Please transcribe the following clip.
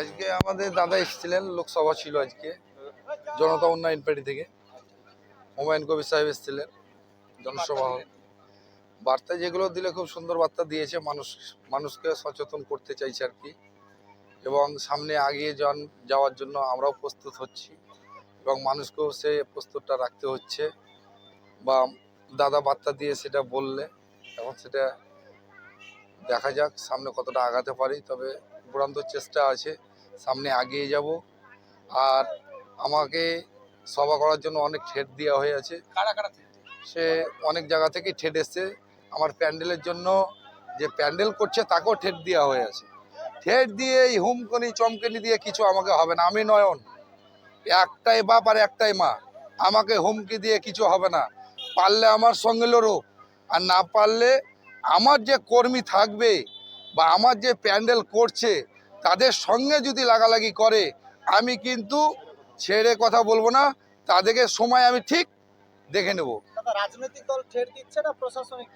আজকে আমাদের দাদা এসেছিলেন লোকসভা ছিল আজকে, জনতা উন্নয়ন পার্টি থেকে। হুমায়ুন কবির সাহেব এসেছিলেন জনসভা। বার্তা যেগুলো দিলে খুব সুন্দর বার্তা দিয়েছে, মানুষ, মানুষকে সচেতন করতে চাইছে আর কি। এবং সামনে আগিয়ে যান, যাওয়ার জন্য আমরাও প্রস্তুত হচ্ছি। এবং মানুষকেও সে প্রস্তুতটা রাখতে হচ্ছে। বা দাদা বার্তা দিয়ে সেটা বললে, এখন সেটা দেখা যাক সামনে কতটা আগাতে পারি তবে চূড়ান্ত চেষ্টা আছে সামনে এগিয়ে যাব। আর আমাকে সভা করার জন্য অনেক ঠেট দেওয়া হয়ে আছে। সে অনেক জায়গা থেকে ঠেট এসছে। আমার প্যান্ডেলের জন্য যে প্যান্ডেল করছে তাকেও ঠেট দেওয়া হয়ে আছে। ঠেট দিয়ে এই হুমকনি চমকনি দিয়ে কিছু আমাকে হবে না। আমি নয়ন। একটাই বাপ আর একটাই মা। আমাকে হুমকি দিয়ে কিছু হবে না। পারলে আমার সঙ্গে লড়ো আর না পারলে আমার যে কর্মী থাকবে বা আমার যে প্যান্ডেল করছে, তাদের সঙ্গে যদি লাগালাগি করে, আমি কিন্তু ছেড়ে কথা বলব না। তাদেরকে সময় আমি ঠিক দেখে নেব। রাজনৈতিক দল ঠের দিচ্ছে না, প্রশাসনিক